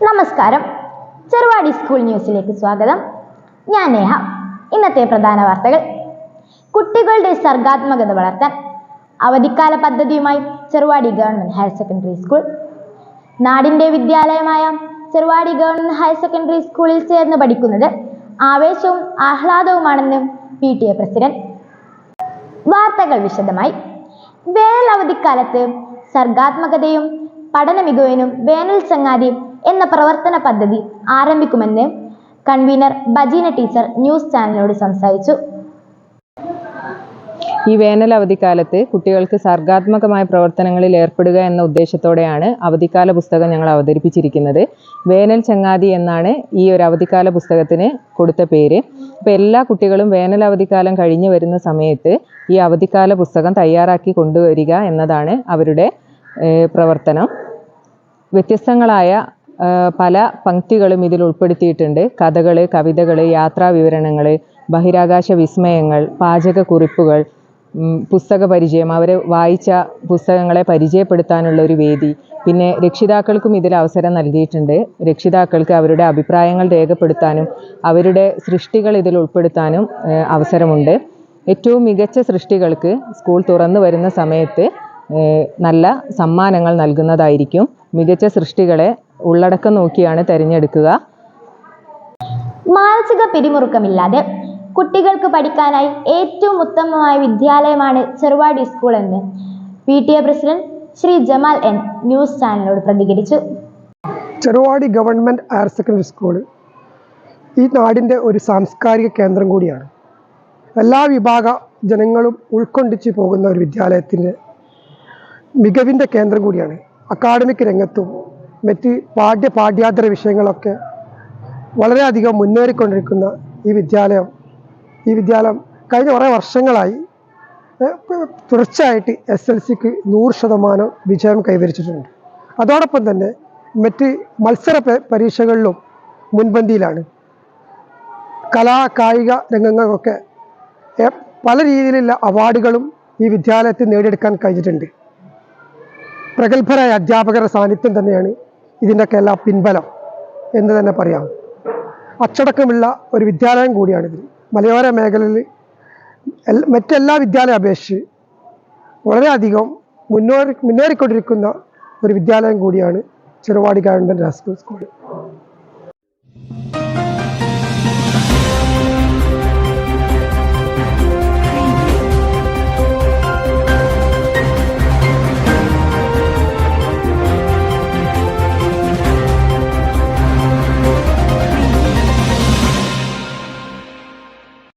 നമസ്കാരം. ചെറുവാടി സ്കൂൾ ന്യൂസിലേക്ക് സ്വാഗതം. ഞാൻ നേഹ. ഇന്നത്തെ പ്രധാന വാർത്തകൾ. കുട്ടികളുടെ സർഗാത്മകത വളർത്താൻ അവധിക്കാല പദ്ധതിയുമായി Cheruvadi government higher secondary school. നാടിന്റെ വിദ്യാലയമായ ചെറുവാടി ഗവൺമെന്റ് ഹയർ സെക്കൻഡറി സ്കൂളിൽ ചേർന്ന് പഠിക്കുന്നത് ആവേശവും ആഹ്ലാദവുമാണെന്ന് പി ടി എ പ്രസിഡന്റ്. വാർത്തകൾ വിശദമായി. വേനൽ അവധിക്കാലത്ത് സർഗാത്മകതയും പഠന മികവിനും വേനൽ ചങ്ങാതി എന്ന പ്രവർത്തന പദ്ധതി ആരംഭിക്കുമെന്ന് കൺവീനർ ബജീന ടീച്ചർ ന്യൂസ് ചാനലിനോട് സംസാരിച്ചു. ഈ വേനൽ അവധിക്കാലത്ത് കുട്ടികൾക്ക് സർഗാത്മകമായ പ്രവർത്തനങ്ങളിൽ ഏർപ്പെടുക എന്ന ഉദ്ദേശത്തോടെയാണ് അവധിക്കാല പുസ്തകം ഞങ്ങൾ അവതരിപ്പിച്ചിരിക്കുന്നത്. വേനൽ ചങ്ങാതി എന്നാണ് ഈ ഒരു അവധിക്കാല പുസ്തകത്തിന് കൊടുത്ത പേര്. അപ്പോൾ എല്ലാ കുട്ടികളും വേനൽ അവധിക്കാലം കഴിഞ്ഞു വരുന്ന സമയത്ത് ഈ അവധിക്കാല പുസ്തകം തയ്യാറാക്കി കൊണ്ടുവരിക എന്നതാണ് അവരുടെ പ്രവർത്തനം. വ്യത്യസ്തങ്ങളായ പല പങ്ക്തികളും ഇതിൽ ഉൾപ്പെടുത്തിയിട്ടുണ്ട്. കഥകൾ കവിതകൾ യാത്രാ വിവരണങ്ങൾ ബഹിരാകാശ വിസ്മയങ്ങൾ പാചകക്കുറിപ്പുകൾ കുറിപ്പുകൾ പുസ്തക പരിചയം അവർ വായിച്ച പുസ്തകങ്ങളെ പരിചയപ്പെടുത്താനുള്ള ഒരു വേദി. പിന്നെ രക്ഷിതാക്കൾക്കും ഇതിൽ അവസരം നൽകിയിട്ടുണ്ട്. രക്ഷിതാക്കൾക്ക് അവരുടെ അഭിപ്രായങ്ങൾ രേഖപ്പെടുത്താനും അവരുടെ സൃഷ്ടികൾ ഇതിൽ ഉൾപ്പെടുത്താനും അവസരമുണ്ട്. ഏറ്റവും മികച്ച സൃഷ്ടികൾക്ക് സ്കൂൾ തുറന്നു വരുന്ന സമയത്ത് നല്ല സമ്മാനങ്ങൾ നൽകുന്നതായിരിക്കും. മികച്ച സൃഷ്ടികളെ ഉള്ളടക്കം നോക്കിയാണ് തിരഞ്ഞെടുക്കുക. മാനസിക പിരിമുറുക്കമില്ലാതെ കുട്ടികൾക്ക് പഠിക്കാനായി ഏറ്റവും ഉത്തമമായ വിദ്യാലയമാണ് ചെറുവാടി സ്കൂൾ എന്ന് P T A president Shri Jamal N news ചാനലിനോട് പ്രതികരിച്ചു. Cheruvadi government higher secondary school ഈ നാടിന്റെ ഒരു സാംസ്കാരിക കേന്ദ്രം കൂടിയാണ്. എല്ലാ വിഭാഗ ജനങ്ങളും ഉൾക്കൊണ്ടിച്ച് പോകുന്ന ഒരു വിദ്യാലയത്തിന്റെ മികവിന്റെ കേന്ദ്രം കൂടിയാണ്. അക്കാഡമിക് രംഗത്തും മറ്റ് പാഠ്യ പാഠ്യാന്തര വിഷയങ്ങളൊക്കെ വളരെയധികം മുന്നേറിക്കൊണ്ടിരിക്കുന്ന ഈ വിദ്യാലയം. ഈ വിദ്യാലയം കഴിഞ്ഞ കുറേ വർഷങ്ങളായി തുടർച്ചയായിട്ട് എസ് എൽ സിക്ക് നൂറ് ശതമാനം വിജയം കൈവരിച്ചിട്ടുണ്ട്. അതോടൊപ്പം തന്നെ മറ്റ് മത്സര പരീക്ഷകളിലും മുൻപന്തിയിലാണ്. കലാ കായിക രംഗങ്ങൾക്കൊക്കെ പല രീതിയിലുള്ള അവാർഡുകളും ഈ വിദ്യാലയത്തിൽ നേടിയെടുക്കാൻ കഴിഞ്ഞിട്ടുണ്ട്. പ്രഗത്ഭരായ അധ്യാപകരുടെ സാന്നിധ്യം തന്നെയാണ് ഇതിന്റെയൊക്കെ എല്ലാ പിൻബലം എന്ന് തന്നെ പറയാം. അച്ചടക്കമുള്ള ഒരു വിദ്യാലയം കൂടിയാണിത് മലയോര മേഖലയിൽ മറ്റെല്ലാ വിദ്യാലയം അപേക്ഷിച്ച് വളരെയധികം മുന്നോ മുന്നേറിക്കൊണ്ടിരിക്കുന്ന ഒരു വിദ്യാലയം കൂടിയാണ് ചെറുവാടി ഗവൺമെന്റ് ഹൈസ്കൂൾ. സ്കൂൾ